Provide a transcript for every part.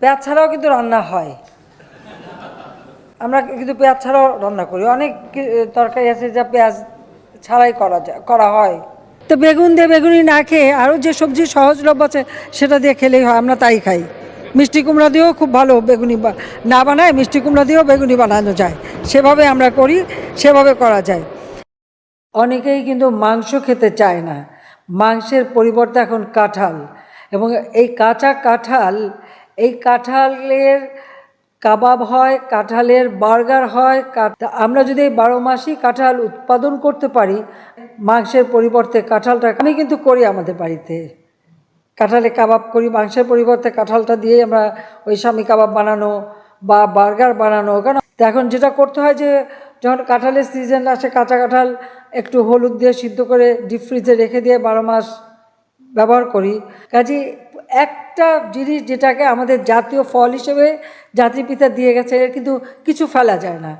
পেঁয়াজ ছাড়াও কিন্তু রান্না হয়। আমরা কিন্তু পেঁয়াজ ছাড়াও রান্না করি। অনেক তরকারি আছে যা পেঁয়াজ ছাড়াই করা যায়, করা হয়। তো বেগুন দিয়ে বেগুনি না খেয়ে আরও যে সবজি সহজলভ্য আছে সেটা দিয়ে খেলেই হয়, আমরা তাই খাই। মিষ্টি কুমড়া দিয়েও খুব ভালো বেগুনি না বানায়, মিষ্টি কুমড়া দিয়েও বেগুনি বানানো যায়। সেভাবে আমরা করি, সেভাবে করা যায়। অনেকেই কিন্তু মাংস খেতে চায় না। মাংসের পরিবর্তে এখন কাঁঠাল। এবং এই কাঁচা কাঁঠাল এই কাঁঠালের কাবাব হয়, কাঁঠালের বার্গার হয় আমরা যদি এই বারো মাসই কাঁঠাল উৎপাদন করতে পারি, মাংসের পরিবর্তে কাঁঠালটা, আমি কিন্তু করি আমাদের বাড়িতে। কাঁঠালে কাবাব করি, মাংসের পরিবর্তে কাঁঠালটা দিয়ে আমরা ওই স্বামী কাবাব বানানো বা বার্গার বানানো। তো এখন যেটা করতে হয় যে, যখন কাঁঠালের সিজন আসে, কাঁচা কাঁঠাল একটু হলুদ দিয়ে সিদ্ধ করে ডিপ ফ্রিজে রেখে দিয়ে বারো মাস ব্যবহার করি। কাজে একটা জিনিস যেটাকে আমাদের জাতীয় ফল হিসেবে জাতির পিতা দিয়ে গেছে কিন্তু কিছু ফেলা যায় না।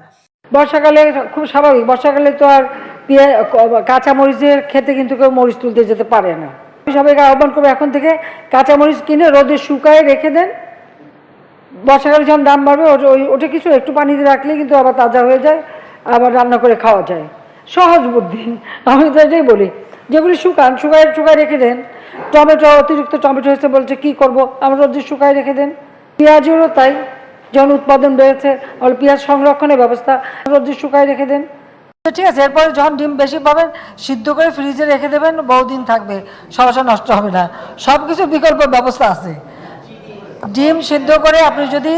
বর্ষাকালে খুব স্বাভাবিক, বর্ষাকালে তো আর পেঁয়া কাঁচা খেতে কিন্তু কেউ মরিচ তুলতে যেতে পারে না। সবাইকে আহ্বান করব এখন থেকে কাঁচামরিচ কিনে রোদে শুকায় রেখে দেন। বর্ষাকালে যখন দাম বাড়বে ওই ওটা কিছু একটু পানিতে রাখলে কিন্তু আবার তাজা হয়ে যায়, আবার রান্না করে খাওয়া যায়। সহজ বুদ্ধি, আমি তো এটাই বলি। যেগুলি শুকান, শুকায় শুকায় রেখে দেন। টমেটো, অতিরিক্ত টমেটো হয়েছে বলছে, কী করব? আমরা রোদে শুকায় রেখে দেন। পেঁয়াজেরও তাই যখন উৎপাদন বেড়েছে, অল পেঁয়াজ সংরক্ষণের ব্যবস্থা রোদে শুকায় রেখে দেন। ঠিক আছে, এরপরে যখন ডিম বেশি পাবেন, সিদ্ধ করে ফ্রিজে রেখে দেবেন, বহুদিন থাকবে, সমস্যা নষ্ট হবে না। সব কিছু বিকল্প ব্যবস্থা আছে। ডিম সিদ্ধ করে আপনি যদি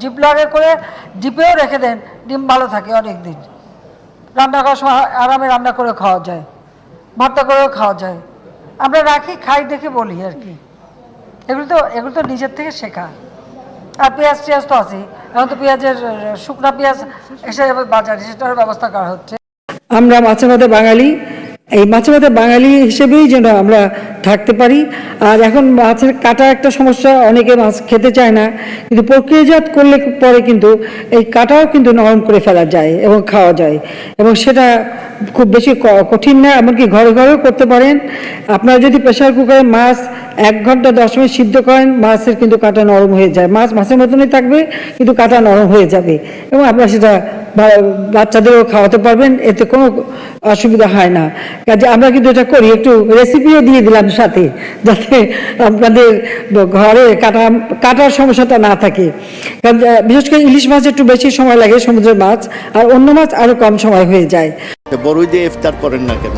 জিপ লগে করে ডিপেও রেখে দেন, ডিম ভালো থাকে অনেক দিন রান্না করার সময় আরামে রান্না করে খাওয়া যায়। ভর্তা করেও খাওয়া যায়। আমরা রাখি, খাই, দেখে বলি আর কি। এগুলো তো এগুলো তো নিজের থেকে শেখা। আর পেঁয়াজ টেয়াজ তো আছে এখন তো পেঁয়াজের শুকনা পেঁয়াজ এসে বাজারে, সেটারও ব্যবস্থা করা হচ্ছে। আমরা মাছে ভাতে বাঙালি। এই মাছে ভাতে বাঙালি হিসেবেই যেন আমরা থাকতে পারি। আর এখন মাছের কাটা একটা সমস্যা, অনেকে মাছ খেতে চায় না। কিন্তু প্রক্রিয়াজাত করলে পরে কিন্তু এই কাটাও কিন্তু নরম করে ফেলা যায় এবং খাওয়া যায়। এবং সেটা খুব বেশি কঠিন না, এমনকি ঘরে ঘরেও করতে পারেন। আপনারা যদি প্রেশার কুকারে মাছ এক ঘণ্টা, দশ মিনিট সিদ্ধ করেন, মাছের কিন্তু কাটা নরম হয়ে যায়। মাছ মাছের মতনই থাকবে, কিন্তু কাটা নরম হয়ে যাবে। এবং আপনারা সেটা বাচ্চাদেরও খাওয়াতে পারবেন, এতে কোনো অসুবিধা হয় না। কাজে আমরা কিন্তু এটা করি, একটু রেসিপিও দিয়ে দিলাম সাথে, যাতে আপনাদের ঘরে কাটা, কাটার সমস্যাটা না থাকে। কারণ বিশেষ করে ইলিশ মাছ একটু বেশি সময় লাগে, সমুদ্রের মাছ, আর অন্য মাছ আরও কম সময় হয়ে যায়। বড়ই দিয়ে ইফতার করেন না কেন?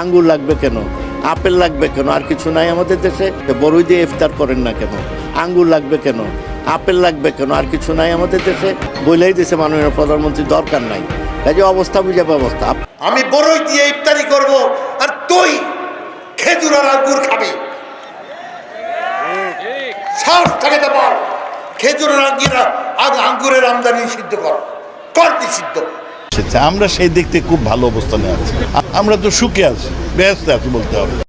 আঙ্গুর লাগবে কেন? আপেল লাগবে কেন? আর কিছু নাই আমাদের দেশে? বড়ই দিয়ে ইফতার করেন না কেন? আঙ্গুর লাগবে কেন? আপেল লাগবে কেন? আর কিছু নাই আমাদের দেশে? বলেই দেশে মাননীয় প্রধানমন্ত্রী, দরকার নাই। কাজে অবস্থা বুঝে ব্যবস্থা আমি বড়ই দিয়ে ইফতারি করব আর তুই খেজুর আর আঙ্গুর খাবি। সাহস থাকে তো বল খেজুর আর আর আঙ্গুরের আমদানি সিদ্ধ কর। নিষিদ্ধ আমরা সেই দেখতে খুব ভালো অবস্থানে আছি। আমরা তো সুখে আছি, ব্যস্ত আছি বলতে হবে।